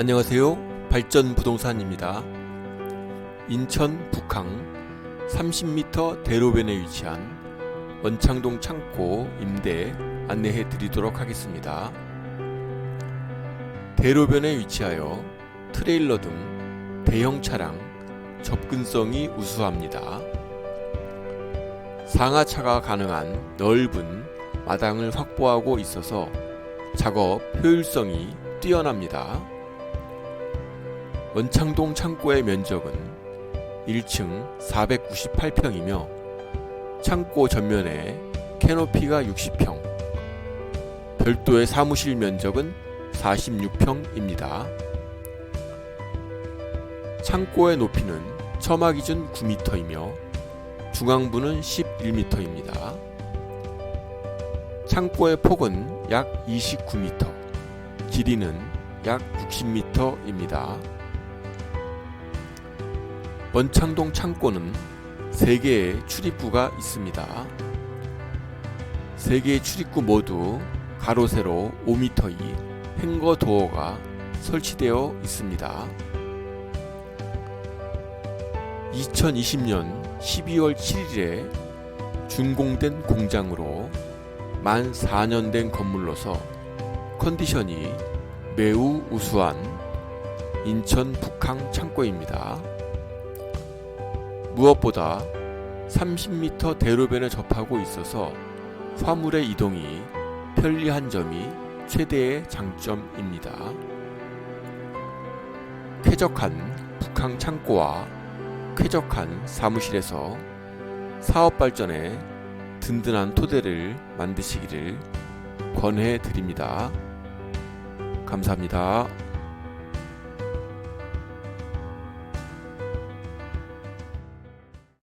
안녕하세요. 발전 부동산입니다. 인천 북항 30m 대로변에 위치한 원창동 창고 임대 안내해 드리도록 하겠습니다. 대로변에 위치하여 트레일러 등 대형 차량 접근성이 우수합니다. 상하차가 가능한 넓은 마당을 확보하고 있어서 작업 효율성이 뛰어납니다. 원창동 창고의 면적은 1층 498평이며 창고 전면에 캐노피가 60평, 별도의 사무실 면적은 46평입니다. 창고의 높이는 처마 기준 9m이며 중앙부는 11m입니다. 창고의 폭은 약 29m, 길이는 약 60m입니다. 원창동 창고는 3개의 출입구가 있습니다. 3개의 출입구 모두 가로 세로 5m의 행거 도어가 설치되어 있습니다. 2020년 12월 7일에 준공된 공장으로 만 4년 된 건물로서 컨디션이 매우 우수한 인천 북항 창고입니다. 무엇보다 30m 대로변에 접하고 있어서 화물의 이동이 편리한 점이 최대의 장점입니다. 쾌적한 북항 창고와 쾌적한 사무실에서 사업 발전에 든든한 토대를 만드시기를 권해 드립니다. 감사합니다.